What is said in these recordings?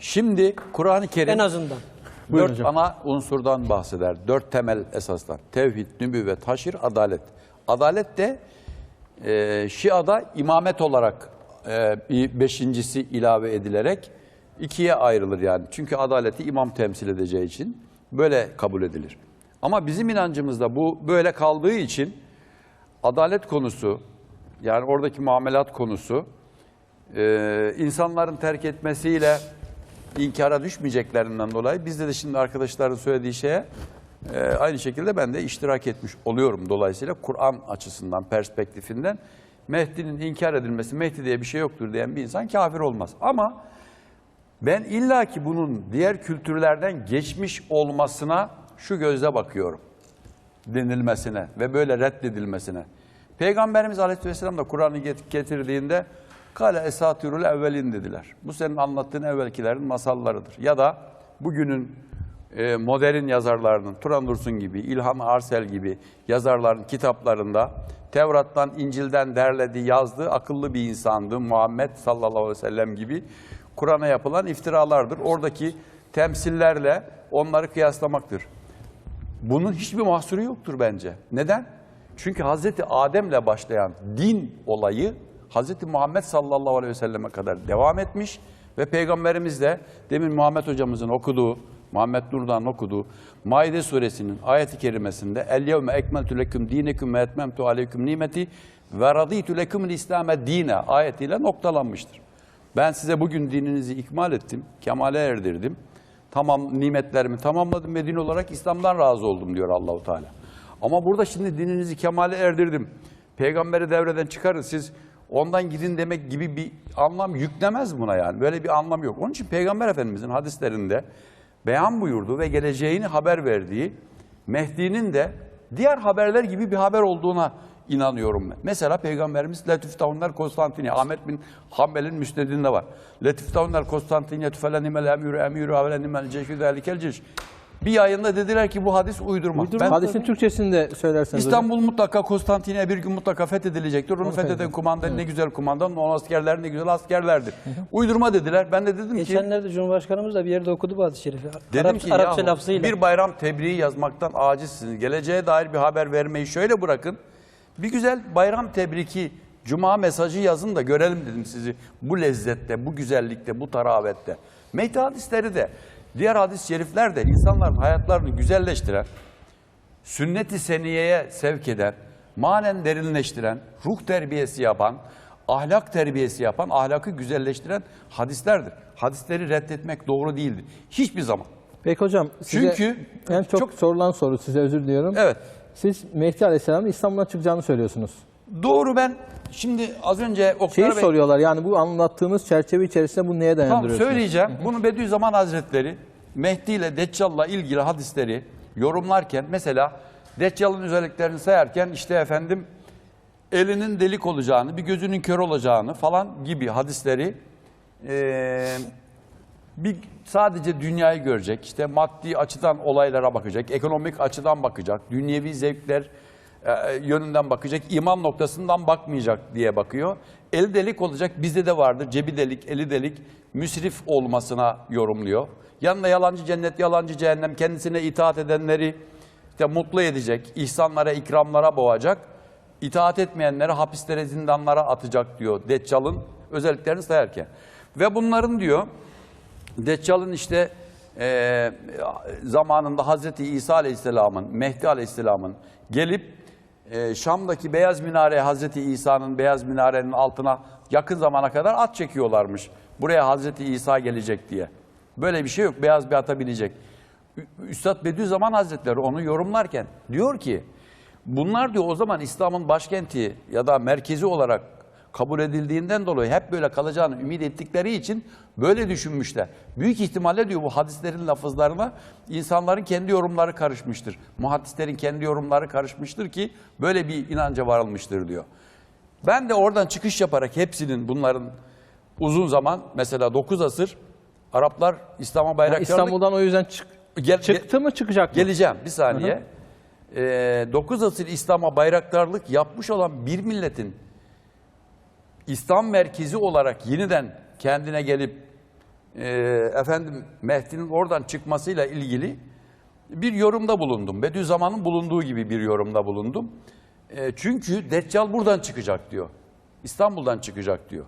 Şimdi Kur'an-ı Kerim En azından. Buyurun dört hocam. ana unsurdan bahseder. Dört temel esaslar. Tevhid, nübüvvet, haşir, adalet. Adalet de e, Şia'da imamet olarak e, bir beşincisi ilave edilerek ikiye ayrılır yani. Çünkü adaleti imam temsil edeceği için böyle kabul edilir. Ama bizim inancımızda bu böyle kaldığı için adalet konusu yani oradaki muamelat konusu e, insanların terk etmesiyle inkara düşmeyeceklerinden dolayı bizde de şimdi arkadaşların söylediği şeye e, aynı şekilde ben de iştirak etmiş oluyorum. Dolayısıyla Kur'an açısından, perspektifinden Mehdi'nin inkar edilmesi, Mehdi diye bir şey yoktur diyen bir insan kafir olmaz. Ama ben illaki bunun diğer kültürlerden geçmiş olmasına şu gözle bakıyorum denilmesine ve böyle reddedilmesine. Peygamberimiz Aleyhisselam da Kur'an'ı get- getirdiğinde Kale esatürül evvelin dediler. Bu senin anlattığın evvelkilerin masallarıdır. Ya da bugünün e, modern yazarlarının, Turan Dursun gibi, İlhan Arsel gibi yazarların kitaplarında Tevrat'tan, İncil'den derlediği, yazdığı akıllı bir insandı. Muhammed sallallahu aleyhi ve sellem gibi Kur'an'a yapılan iftiralardır. Oradaki temsillerle onları kıyaslamaktır. Bunun hiçbir mahsuru yoktur bence. Neden? Çünkü Hazreti Adem'le başlayan din olayı Hazreti Muhammed sallallahu aleyhi ve selleme kadar devam etmiş ve Peygamberimiz de demin Muhammed hocamızın okuduğu, Muhammed Nur'dan okuduğu Maide suresinin ayeti kerimesinde El yevme ekmeltü leküm dineküm ve etmemtu aleyküm nimeti ve radîtü lekümül İslam'e dine ayetiyle noktalanmıştır. Ben size bugün dininizi ikmal ettim, kemale erdirdim. Tamam nimetlerimi tamamladım ve din olarak İslam'dan razı oldum diyor Allahu Teala. Ama burada şimdi dininizi kemale erdirdim. Peygamberi devreden çıkarın siz ondan gidin demek gibi bir anlam yüklemez buna yani. Böyle bir anlam yok. Onun için Peygamber Efendimizin hadislerinde beyan buyurduğu ve geleceğini haber verdiği Mehdi'nin de diğer haberler gibi bir haber olduğuna inanıyorum ben. Mesela Peygamberimiz Latif Tavunlar Konstantiniye, Ahmet bin Hanbel'in müsnedinde var. Latif Tavunlar Konstantiniye tüfelenimel emürü emürü avelenimel ceşü delikel ceş. Bir yayında dediler ki bu hadis uydurma. Ben- Hadisin Türkçesini de söylerseniz. İstanbul mutlaka Konstantiniye bir gün mutlaka fethedilecektir. Onu fetheden kumandan ne güzel kumandan, o askerler ne güzel askerlerdir. Uydurma dediler. Ben de dedim ki Geçenlerde Cumhurbaşkanımız da bir yerde okudu bu hadis-i şerifi. Dedim Arap, ki Arapça yahu, lafzıyla. bir bayram tebriği yazmaktan acizsiniz. Geleceğe dair bir haber vermeyi şöyle bırakın. Bir güzel bayram tebriki, cuma mesajı yazın da görelim dedim sizi. Bu lezzette, bu güzellikte, bu taravette. Mehdi hadisleri de, diğer hadis-i şerifler de insanların hayatlarını güzelleştiren, sünnet-i seniyeye sevk eden, manen derinleştiren, ruh terbiyesi yapan, ahlak terbiyesi yapan, ahlakı güzelleştiren hadislerdir. Hadisleri reddetmek doğru değildir. Hiçbir zaman. Peki hocam size Çünkü en çok, çok- sorulan soru size özür diliyorum. Evet. Siz Mehdi Aleyhisselam'ın İstanbul'a çıkacağını söylüyorsunuz. Doğru ben şimdi az önce Şeyi Oktar Bey soruyorlar yani bu anlattığınız çerçeve içerisinde bunu neye Tamam dayandırıyorsunuz? söyleyeceğim. Bunu Bediüzzaman Hazretleri Mehdi ile Deccal'la ilgili hadisleri yorumlarken mesela Deccal'ın özelliklerini sayarken işte efendim elinin delik olacağını, bir gözünün kör olacağını falan gibi hadisleri eee, bir sadece dünyayı görecek, işte maddi açıdan olaylara bakacak, ekonomik açıdan bakacak, dünyevi zevkler e, yönünden bakacak, iman noktasından bakmayacak diye bakıyor. El delik olacak, bizde de vardır, cebi delik, eli delik, müsrif olmasına yorumluyor. Yanında yalancı cennet, yalancı cehennem, kendisine itaat edenleri işte mutlu edecek, ihsanlara, ikramlara boğacak, itaat etmeyenleri hapislere, zindanlara atacak diyor Deccal'ın özelliklerini sayarken. Ve bunların diyor, Deccal'ın işte e, zamanında Hazreti İsa Aleyhisselam'ın, Mehdi Aleyhisselam'ın gelip e, Şam'daki Beyaz Minare Hazreti İsa'nın Beyaz Minare'nin altına yakın zamana kadar at çekiyorlarmış. Buraya Hazreti İsa gelecek diye. Böyle bir şey yok. Beyaz bir ata binecek. Üstad Bediüzzaman Hazretleri onu yorumlarken diyor ki bunlar diyor o zaman İslam'ın başkenti ya da merkezi olarak kabul edildiğinden dolayı hep böyle kalacağını ümit ettikleri için böyle düşünmüşler. Büyük ihtimalle diyor bu hadislerin lafızlarına insanların kendi yorumları karışmıştır. Muhaddislerin kendi yorumları karışmıştır ki böyle bir inanca varılmıştır diyor. Ben de oradan çıkış yaparak hepsinin bunların uzun zaman mesela 9 asır Araplar İslam'a bayraktarlık İstanbul'dan o yüzden çık- Gel- çıktı mı çıkacak mı? Geleceğim bir saniye. Ee, 9 asır İslam'a bayraktarlık yapmış olan bir milletin İslam merkezi olarak yeniden kendine gelip e, efendim Mehdi'nin oradan çıkmasıyla ilgili bir yorumda bulundum. Bediüzzaman'ın bulunduğu gibi bir yorumda bulundum. E, çünkü Deccal buradan çıkacak diyor. İstanbul'dan çıkacak diyor.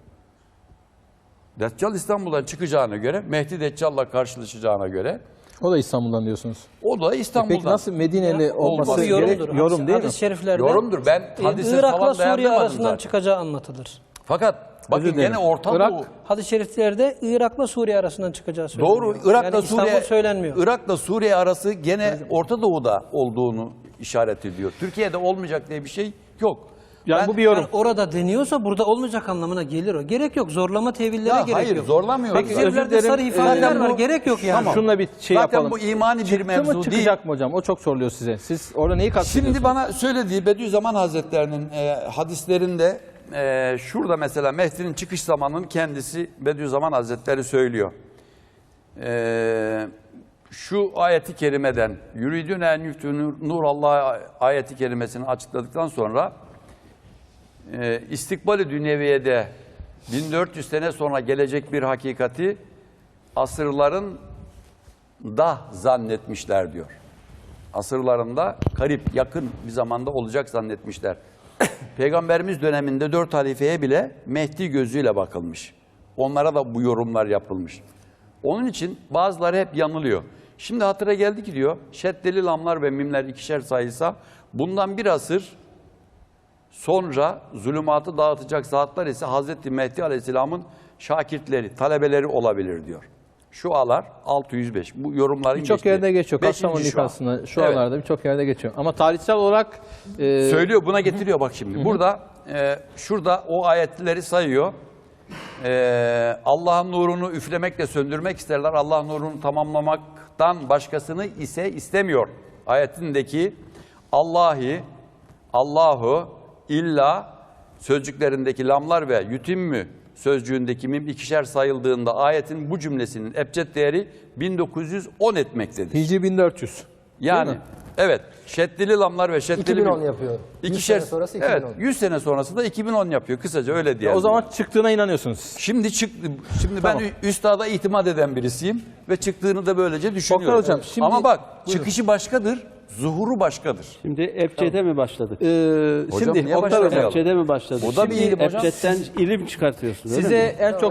Deccal İstanbul'dan çıkacağına göre, Mehdi Deccal'la karşılaşacağına göre O da İstanbul'dan diyorsunuz. o da İstanbul'dan. Peki nasıl Medineli olması gerek? yorumdur. Yorum Hadis- değil mi? Hadis-i şeriflerde Yorumdur. Ben e, hadise Irak'la falan Suriye arasından zaten. çıkacağı anlatılır. Fakat bakın gene Orta Irak- Doğu. Hadis-i şeriflerde Irak'la Suriye arasından çıkacağı söyleniyor. Doğru. Irak'la yani İstanbul Suriye söylenmiyor. Irak'la Suriye arası gene Orta Doğu'da olduğunu işaret ediyor. Türkiye'de olmayacak diye bir şey yok. Yani Ben- bu bir yorum. Yani orada deniyorsa burada olmayacak anlamına gelir o. Gerek yok. Zorlama tevillere Ya gerek hayır yok. zorlamıyoruz. Peki, zaten. özür Tevillerde dilerim. sarı ifadeler Zaten var. bu- Gerek yok yani. Tamam. Şununla bir şey Zaten yapalım. bu imani bir Çıktı mevzu mı değil. çıkacak mı hocam? O çok soruluyor size. Siz orada neyi kastediyorsunuz? Şimdi bana söylediği Bediüzzaman Hazretlerinin e, hadislerinde e, şurada mesela Mehdi'nin çıkış zamanının kendisi Bediüzzaman Hazretleri söylüyor. E, şu ayeti kerimeden yüftü nur Allah ayeti kerimesini açıkladıktan sonra e, istikbali dünyeviyede 1400 sene sonra gelecek bir hakikati asırların da zannetmişler diyor asırlarında karip, yakın bir zamanda olacak zannetmişler. Peygamberimiz döneminde dört halifeye bile Mehdi gözüyle bakılmış. Onlara da bu yorumlar yapılmış. Onun için bazıları hep yanılıyor. Şimdi hatıra geldi ki diyor, şeddeli lamlar ve mimler ikişer sayılsa bundan bir asır sonra zulümatı dağıtacak zatlar ise Hazreti Mehdi Aleyhisselam'ın şakirtleri, talebeleri olabilir diyor. Şu alar 605. Bu yorumların Birçok yerde geçiyor. Kastamonu nikahsında şu Evet. anlarda birçok yerde geçiyor. Ama tarihsel olarak e, Söylüyor buna getiriyor bak şimdi. Burada e, şurada o ayetleri sayıyor. E, Allah'ın nurunu üflemekle söndürmek isterler. Allah nurunu tamamlamaktan başkasını ise istemiyor. Ayetindeki Allahi, Allahu, illa sözcüklerindeki lamlar ve yütimmü sözcüğündeki mim ikişer sayıldığında ayetin bu cümlesinin ebced değeri 1910 etmektedir. Hicri 1400. Yani evet şeddili lamlar ve şeddili 2010 bir- yapıyor. 100 İkişer sene sonrası 2010. Evet 100 sene sonrası da 2010 yapıyor. Kısaca öyle diyelim. O zaman çıktığına inanıyorsunuz. şimdi çıktı. Şimdi Tamam. ben üstada itimat eden birisiyim ve çıktığını da böylece düşünüyorum. Hocam, şimdi- Ama bak Buyurun. çıkışı başkadır, zuhuru başkadır. Şimdi Ebced'e mi başladık? Ee, Hocam şimdi niye başlamayalım? hocam Ebced'e mi başladık? O da bir Şimdi ilim hocam. Ebced'den ilim çıkartıyorsun öyle size en çok